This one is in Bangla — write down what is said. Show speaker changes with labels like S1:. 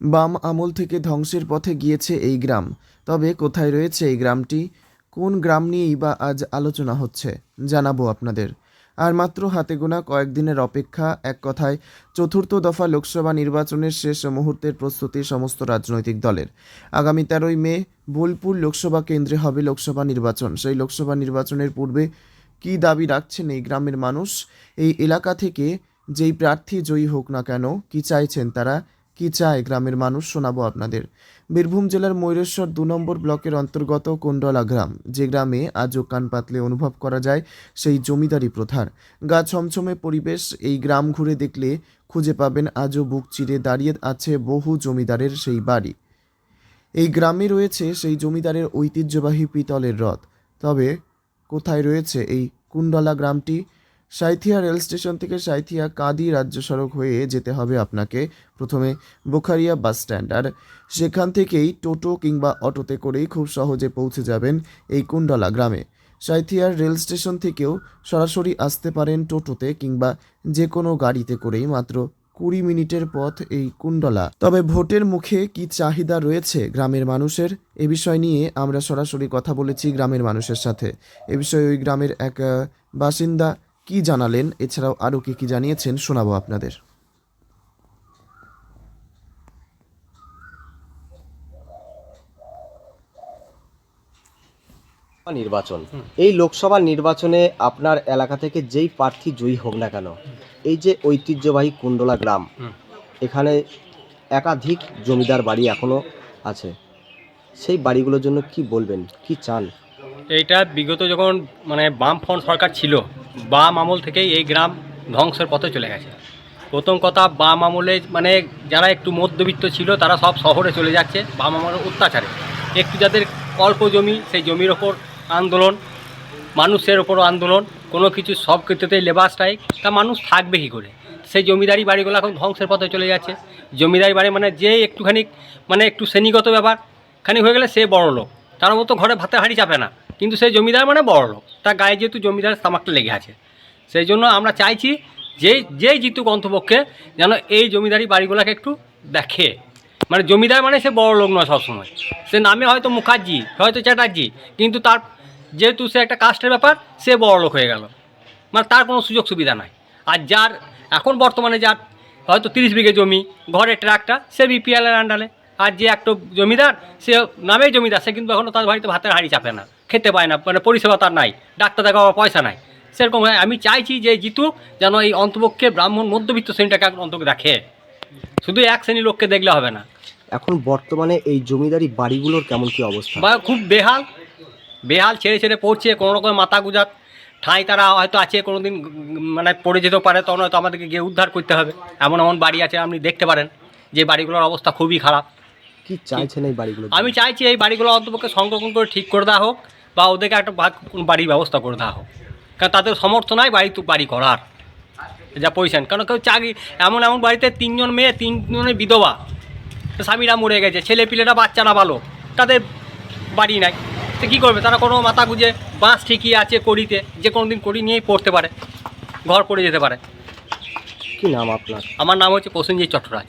S1: বাম আমল থেকে ধ্বংসের পথে গিয়েছে এই গ্রাম। তবে কোথায় রয়েছে এই গ্রামটি? কোন গ্রাম নিয়েই বা আজ আলোচনা হচ্ছে, জানাব আপনাদের। আর মাত্র হাতে গোনা কয়েকদিনের অপেক্ষা, এক কথায়, চতুর্থ দফা লোকসভা নির্বাচনের শেষ মুহূর্তের প্রস্তুতি সমস্ত রাজনৈতিক দলের। আগামী তেরোই মে, বোলপুর লোকসভা কেন্দ্রে হবে লোকসভা নির্বাচন। সেই লোকসভা নির্বাচনের পূর্বে কী দাবি রাখছেন এই গ্রামের মানুষ? এই এলাকা থেকে যেই প্রার্থী জয়ী হোক না কেন, কি চাইছেন তারা? কি চায় গ্রামের মানুষ শোনাবো আপনাদের। বীরভূম জেলার ময়ূরেশ্বর দু নম্বর ব্লকের অন্তর্গত কোন্ডলা গ্রাম, যে গ্রামে আজও কান পাতলে অনুভব করা যায় সেই জমিদারি প্রথার। গা ছমছমে পরিবেশ এই গ্রাম ঘুরে দেখলে খুঁজে পাবেন আজও বুক চিরে দাঁড়িয়ে আছে বহু জমিদারের সেই বাড়ি। এই গ্রামে রয়েছে সেই জমিদারের ঐতিহ্যবাহী পিতলের রথ। তবে কোথায় রয়েছে এই কুণ্ডলা গ্রামটি? সাঁইথিয়া রেল স্টেশন থেকে সাঁইথিয়া কাদি রাজ্য সড়ক হয়ে যেতে হবে আপনাকে। প্রথমে বোখারিয়া বাস স্ট্যান্ড। আর সেখান থেকেই টোটো কিংবা অটোতে করেই খুব সহজে পৌঁছে যাবেন এই কুণ্ডলা গ্রামে। সাঁইথিয়ার রেল স্টেশন থেকেও সরাসরি আসতে পারেন টোটোতে কিংবা যে কোনো গাড়িতে করেই মাত্র কুড়ি মিনিটের পথ এই কুণ্ডলা। তবে ভোটের মুখে কি চাহিদা রয়েছে গ্রামের মানুষের? এ বিষয় নিয়ে আমরা সরাসরি কথা বলেছি গ্রামের মানুষের সাথে। এ বিষয়ে ওই গ্রামের এক বাসিন্দা কি জানালেন? এছাড়াও আরও কি কি জানিয়েছেন শোনাবো আপনাদের।
S2: নির্বাচন। এই লোকসভা নির্বাচনে আপনার এলাকা থেকে যেই প্রার্থী জয়ী হোক না কেন এই যে ঐতিহ্যবাহী কুণ্ডলা গ্রাম এখানে একাধিক জমিদার বাড়ি এখনও আছে। সেই বাড়িগুলোর জন্য কি বলবেন? কি চান?
S3: এইটা বিগত যখন মানে বাম ফ্রন্ট সরকার ছিল বাম আমল থেকেই এই গ্রাম ধ্বংসের পথে চলে গেছে। প্রথম কথা বাম আমলে মানে যারা একটু মধ্যবিত্ত ছিল, তারা সব শহরে চলে যাচ্ছে বাম আমলের অত্যাচারে। একটু যাদের অল্প জমি, সেই জমির ওপর আন্দোলন, মানুষের ওপর আন্দোলন, কোনো কিছু সব ক্ষেত্রেতেই লেবার স্ট্রাইক তা মানুষ থাকবে কী করে? সেই জমিদারি বাড়িগুলো এখন ধ্বংসের পথে চলে যাচ্ছে। জমিদারি বাড়ি মানে যে একটুখানি মানে একটু শ্রেণীগত ব্যাপার খানি হয়ে গেলে সে বড় লোক তার মতো ঘরে ভাতে হাঁড়ি চাপে না। কিন্তু সেই জমিদার মানে বড় লোক। তার গায়ে যেহেতু জমিদারের তামাকটা লেগে আছে। সেই জন্য আমরা চাইছি যে যেই জিতুক অন্তপক্ষে যেন এই জমিদারি বাড়িগুলোকে একটু দেখে। মানে জমিদার মানে সে বড় লোক নয় সবসময়। সে নামে হয়তো মুখার্জি, হয়তো চ্যাটার্জি, কিন্তু তার যেহেতু সে একটা কাস্টের ব্যাপার, সে বড় লোক হয়ে গেল। মানে তার কোনো সুযোগ সুবিধা নাই। আর যার, এখন বর্তমানে যার হয়তো তিরিশ বিঘে জমি ঘরে ট্রাকটা সে বিপিএলের আন্ডারে আর যে একটা জমিদার সে নামেই জমিদার সে কিন্তু এখনও তার বাড়িতে ভাতের হাঁড়ি চাপে না খেতে পায় না মানে পরিষেবা তার নাই ডাক্তার দেখাবার পয়সা নাই। সেরকম হয় আমি চাইছি যে জিতুক যেন এই অন্তপক্ষে ব্রাহ্মণ মধ্যবিত্ত শ্রেণীটাকে এখন অন্তত দেখে। শুধু এক শ্রেণির লোককে দেখলে হবে না।
S2: এখন বর্তমানে এই জমিদারি বাড়িগুলোর কেমন কি অবস্থা?
S3: বা খুব বেহাল। বেহাল ছেড়ে ছেড়ে পড়ছে কোনো রকম মাথা গুজাত। ঠাঁই তারা হয়তো আছে কোনো দিন মানে পড়ে যেতেও পারে তখন হয়তো আমাদেরকে গিয়ে উদ্ধার করতে হবে। এমন এমন বাড়ি আছে আপনি দেখতে পারেন যে বাড়িগুলোর অবস্থা খুবই খারাপ।
S2: কি চাইছেন এই বাড়িগুলো
S3: আমি চাইছি এই বাড়িগুলো অন্তপক্ষে সংরক্ষণ করে ঠিক করে দেওয়া হোক বা ওদেরকে একটা ভাগ বাড়ির ব্যবস্থা করে দেওয়া হোক। কারণ তাদের সমর্থ নাই বাড়ি তো বাড়ি করার। যা পয়সা কারণ কেউ চাকরি এমন এমন বাড়িতে তিনজন মেয়ে তিনজনের বিধবা স্বামীরা মরে গেছে ছেলে পিলেরা বাচ্চারা ভালো তাদের বাড়ি নাই। তো কী করবে? তারা কোনো মাথা গুঁজে বাঁশ ঠিকই আছে করিতে যে কোনো দিন করি নিয়েই পড়তে পারে ঘর পড়ে যেতে পারে।
S2: কি নাম আপনার?
S3: আমার নাম হচ্ছে প্রসেনজিৎ চট্টরাজ।